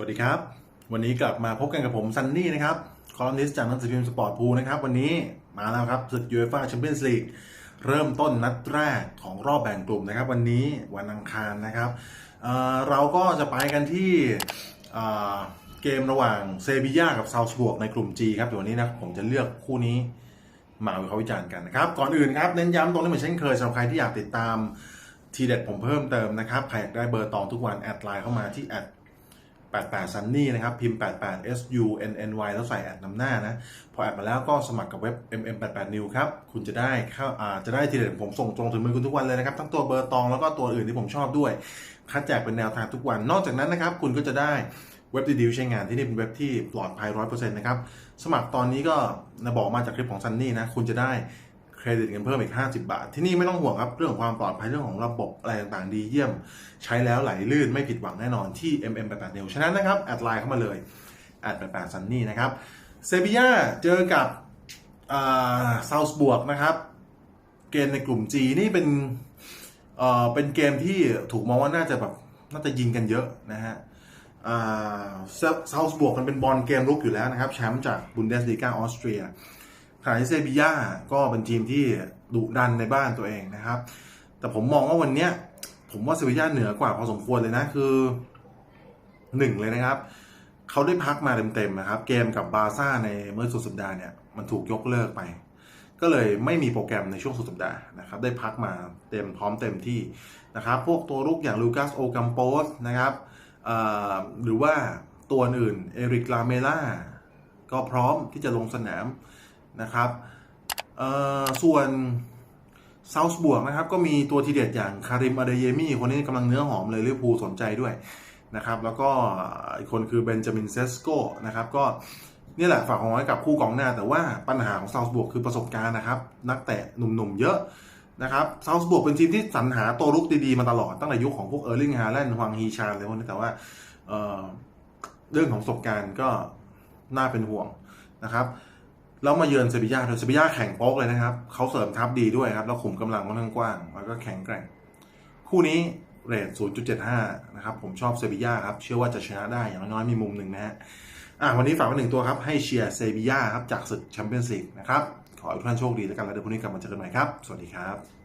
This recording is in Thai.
สวัสดีครับ วันนี้กลับมาพบกันกับผมซันนี่นะครับคอลัมนิสต์จากหนังสือพิมพ์สปอร์ตพูนะครับ วันนี้มาแล้วครับศึกยูเอฟ่าแชมเปี้ยนส์ลีกเริ่มต้นนัดแรกของรอบแบ่งกลุ่มนะครับ วันนี้วันอังคารนะครับเเราก็จะไปกันที่เเกมระหว่างเซบีย่ากับซาวส์บวกในกลุ่ม G ครับเดี๋ยววันนี้นะผมจะเลือกคู่นี้มาวิเคราะห์วิจารณ์กันนะครับ ก่อนอื่นครับเน้นย้ำตรงนี้เหมือนเช่นเคยสำหรับใครที่อยากติดตามทีเด็ดผมเพิ่มเติมนะครับใครอยากได้เบอร์ตองทุกวันแอดไลน์เข้ามาที่แอด 88 Sunny นะครับ พิมพ์ 88 S U N N Y แล้วใส่แอดนำหน้านะ พอแอดมาแล้วก็สมัครกับเว็บ MM88 New ครับ คุณจะได้เข้าอ่าจะได้ทีเด็ดผมส่งตรงถึงมือคุณทุกวันเลยนะครับ ทั้งตัวเบอร์ตองแล้วก็ตัวอื่นที่ผมชอบด้วย คัดแจกเป็นแนวทางทุกวัน นอกจากนั้นนะครับ คุณก็จะได้เว็บดีๆใช้งานที่นี่เป็นเว็บที่ปลอดภัย 100%นะครับ สมัครตอนนี้ก็นะบอกมาจากคลิปของซันนี่นะ คุณจะได้ เครดิตเงินเพิ่มอีก 50 บาท ที่นี่ไม่ต้องห่วงครับ เรื่องของความปลอดภัยเรื่องของระบบอะไรต่างๆ ดีเยี่ยม ใช้แล้วไหลลื่นไม่ผิดหวังแน่นอนที่ MM88 New ฉะนั้นนะครับ แอดไลน์เข้ามาเลยแอด88ซันนี่นะครับเซบีย่าเจอกับซาวส์บวกนะครับ เกมในกลุ่ม G นี่เป็นเอ่อเป็นเกมที่ถูกมองว่าน่าจะแบบน่าจะยิงกันเยอะนะฮะเซาส์บวกมันเป็นบอลเกมลุกอยู่แล้วนะครับ แชมป์จากบุนเดสลีกาออสเตรีย ขณะที่เซบีย่าก็เป็นทีมที่ดุดันในบ้านตัวเองนะครับ แต่ผมมองว่าวันเนี้ยผมว่าเซบีย่าเหนือกว่าพอสมควรเลยนะคือหนึ่งเลยนะครับเขาได้พักมาเต็มๆนะครับ เกมกับบาร์ซ่าในเมื่อสุดสัปดาห์เนี่ยมันถูกยกเลิกไป ก็เลยไม่มีโปรแกรมในช่วงสุดสัปดาห์นะครับ ได้พักมาเต็มพร้อมเต็มที่นะครับ พวกตัวรุกอย่างลูคัสโอกัมโปสนะครับหรือว่าตัวอื่นเอริกลาเมล่าก็พร้อมที่จะลงสนาม นะครับส่วนเซาส์บวกนะครับก็มีตัวทีเด็ดอย่างคาริมอาเดเยมี่คนนี้กำลังเนื้อหอมเลยลิเวอร์พูลสนใจด้วยนะครับแล้วก็อีกคนคือเบนจามินเซสโกนะครับก็นี่แหละฝากของไว้กับคู่กองหน้า แต่ว่าปัญหาของเซาส์บวกคือประสบการณ์นะครับ นักเตะหนุ่มๆเยอะนะครับเซาส์บวกเป็นทีมที่สรรหาตัวรุกดีๆมาตลอดตั้งแต่ยุคของพวกเออร์ลิงฮาแลนด์ฮวางฮีชานอะไรพวกนี้แต่ว่าเเรื่องของประสบการณ์ก็น่าเป็นห่วงนะครับ แล้วมาเยือนเซบีย่าโดยเซบีย่าแข่งโป๊กเลยนะครับ เขาเสริมทัพดีด้วยครับ แล้วขุมกำลังค่อนข้างกว้าง แล้วก็แข็งแกร่ง คู่นี้เรท0.75 นะครับ ผมชอบเซบีย่าครับ เชื่อว่าจะชนะได้อย่างน้อยๆมีมุมหนึ่งนะฮะอะวันนี้ฝากไว้หนึ่งตัวครับ ให้เชียร์เซบีย่าครับ จากศึกแชมเปี้ยนส์ลีกนะครับ ขอให้ทุกท่านโชคดีแล้วกันแล้วเดี๋ยวพรุ่งนี้กลับมาเจอกันใหม่ครับ สวัสดีครับ